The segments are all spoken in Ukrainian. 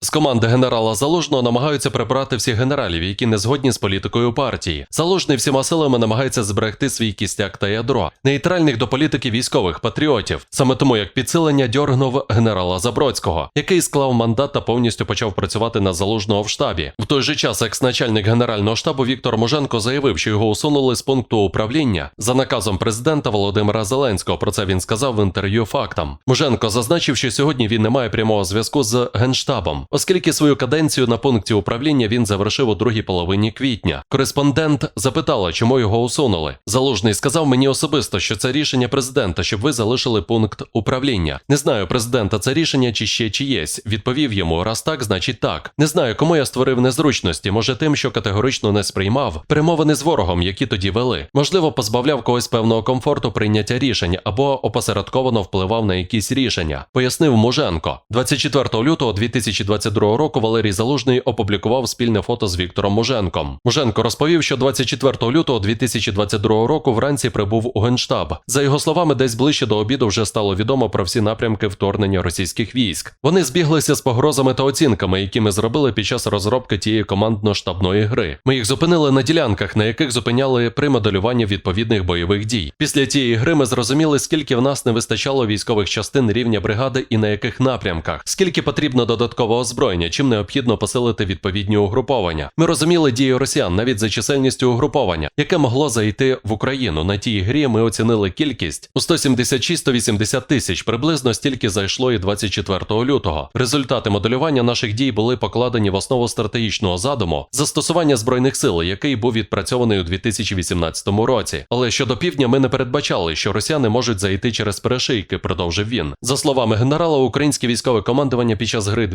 З команди генерала Залужного намагаються прибрати всіх генералів, які не згодні з політикою партії. Залужний всіма силами намагається зберегти свій кістяк та ядро, нейтральних до політики військових патріотів. Саме тому як підсилення дьоргнув генерала Забродського, який склав мандат та повністю почав працювати на залужного в штабі. В той же час екс-начальник генерального штабу Віктор Муженко заявив, що його усунули з пункту управління за наказом президента Володимира Зеленського. Про це він сказав в інтерв'ю фактам. Муженко зазначив, що сьогодні він не має прямого зв'язку з генштабом, оскільки свою каденцію на пункті управління він завершив у другій половині квітня. Кореспондент запитала, чому його усунули. Залужний сказав мені особисто, що це рішення президента, щоб ви залишили пункт управління. Не знаю, президента це рішення чи ще чиєсь. Відповів йому, раз так, значить так. Не знаю, кому я створив незручності. Може, тим, що категорично не сприймав перемовини з ворогом, які тоді вели. Можливо, позбавляв когось певного комфорту прийняття рішень або опосередковано впливав на якісь рішення, пояснив Муженко. 24 лютого 2022 року Валерій Залужний опублікував спільне фото з Віктором Муженком. Муженко розповів, що 24 лютого 2022 року вранці прибув у генштаб. За його словами, десь ближче до обіду вже стало відомо про всі напрямки вторгнення російських військ. Вони збіглися з погрозами та оцінками, які ми зробили під час розробки тієї командно-штабної гри. Ми їх зупинили на ділянках, на яких зупиняли при моделюванні відповідних бойових дій. Після тієї гри ми зрозуміли, скільки в нас не вистачало військових частин рівня бригади і на яких напрямках, скільки потрібно додаткового озброєння, чим необхідно посилити відповідні угруповання. Ми розуміли дії росіян навіть за чисельністю угруповання, яке могло зайти в Україну. На тій грі ми оцінили кількість у 176-180 тисяч. Приблизно стільки зайшло і 24 лютого. Результати моделювання наших дій були покладені в основу стратегічного задуму застосування збройних сил, який був відпрацьований у 2018 році. Але щодо півдня ми не передбачали, що росіяни можуть зайти через перешийки, продовжив він. За словами генерала, українське військове командування під час гри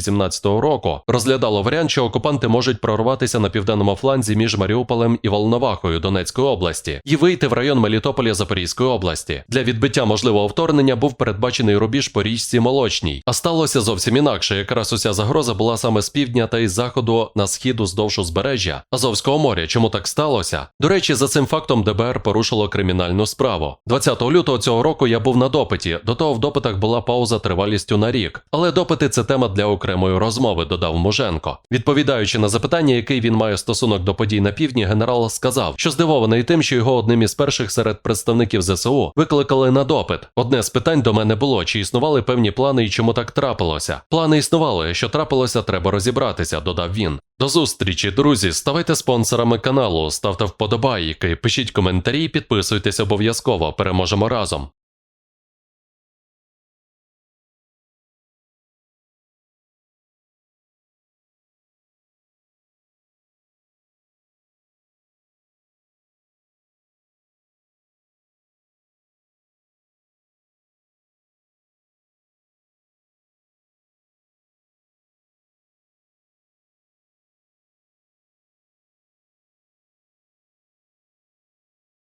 2017 року розглядало варіант, що окупанти можуть прорватися на південному фланзі між Маріуполем і Волновахою Донецької області і вийти в район Мелітополя Запорізької області. Для відбиття можливого вторгнення був передбачений рубіж по річці Молочній. А сталося зовсім інакше. Якраз уся загроза була саме з півдня та із заходу на схід уздовж узбережжя Азовського моря. Чому так сталося? До речі, за цим фактом ДБР порушило кримінальну справу. 20 лютого цього року я був на допиті. До того в допитах була пауза тривалістю на рік. Але допити це тема для окремої розмови, додав Муженко. Відповідаючи на запитання, який він має стосунок до подій на півдні, генерал сказав, що здивований тим, що його одним із перших серед представників ЗСУ викликали на допит. Одне з питань до мене було, чи існували певні плани і чому так трапилося. Плани існували, що трапилося, треба розібратися, додав він. До зустрічі, друзі. Ставайте спонсорами каналу, ставте вподобайки, пишіть коментарі, підписуйтесь обов'язково. Переможемо разом.